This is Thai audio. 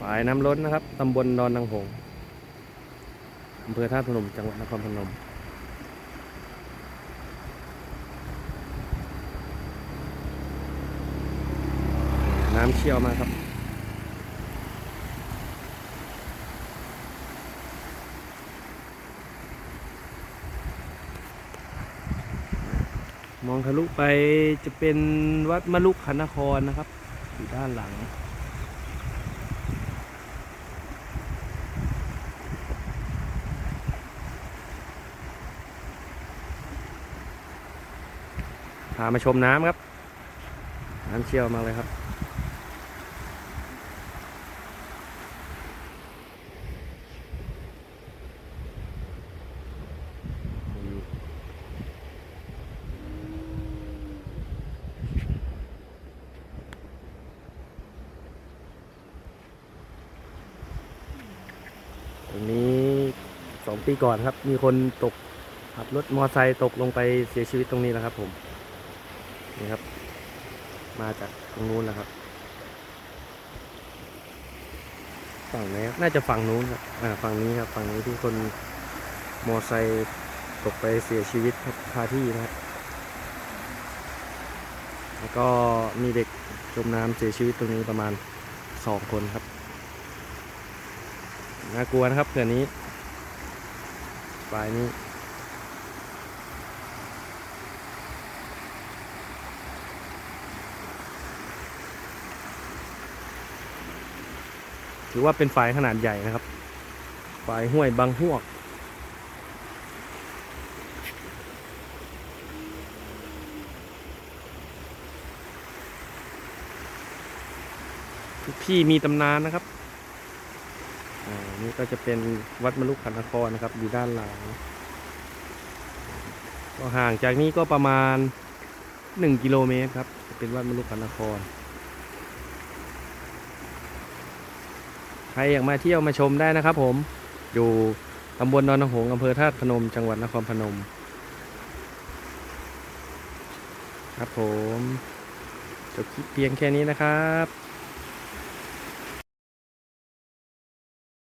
ฝายน้ำล้นนะครับตำบลดอนนางหงอำเภอท่าพนมจังหวัดนครพนมน้ำเชี่ยวมากครับมองทะลุไปจะเป็นวัดมะลุกขนครนะครับ อยู่ด้านหลัง พามาชมน้ำครับ น้ำเชี่ยวมากเลยครับ ตรงนี้สองปีก่อนครับ มีคนตกขับรถมอไซค์ตกลงไปเสียชีวิตตรงนี้แล้วครับผม นี่ครับ มาจากตรงนู้นนะครับ ฝั่งไหนครับน่าจะฝั่งนู้นครับอ่าฝั่งนี้ครับฝั่งนี้ที่คนมอไซค์ตกไปเสียชีวิตครับคาที่นะครับแล้วก็มีเด็กจมน้ำเสียชีวิตตรงนี้ประมาณสองคนครับน่ากลัวนะครับเขื่อนนี้ปลายนี้ ถือว่าเป็นฝายขนาดใหญ่นะครับฝายห้วยบางหวก ทุกที่มีตำนานนะครับอ่านี่ก็จะเป็นวัดมลุกขันนครนะครับ อยู่ด้านหลังก็ห่างจากนี้ก็ประมาณหนึ่งกิโลเมตรครับจะเป็นวัดมลุกขันนคร ใค รอยากมาเที่ยวมาชมได้นะครับ ผมอยู่ตำบลนนทหงอำเภอธาตุพนม จังหวัดนครพนม ครับผมจบคลิปเพียงแค่นี้นะครับ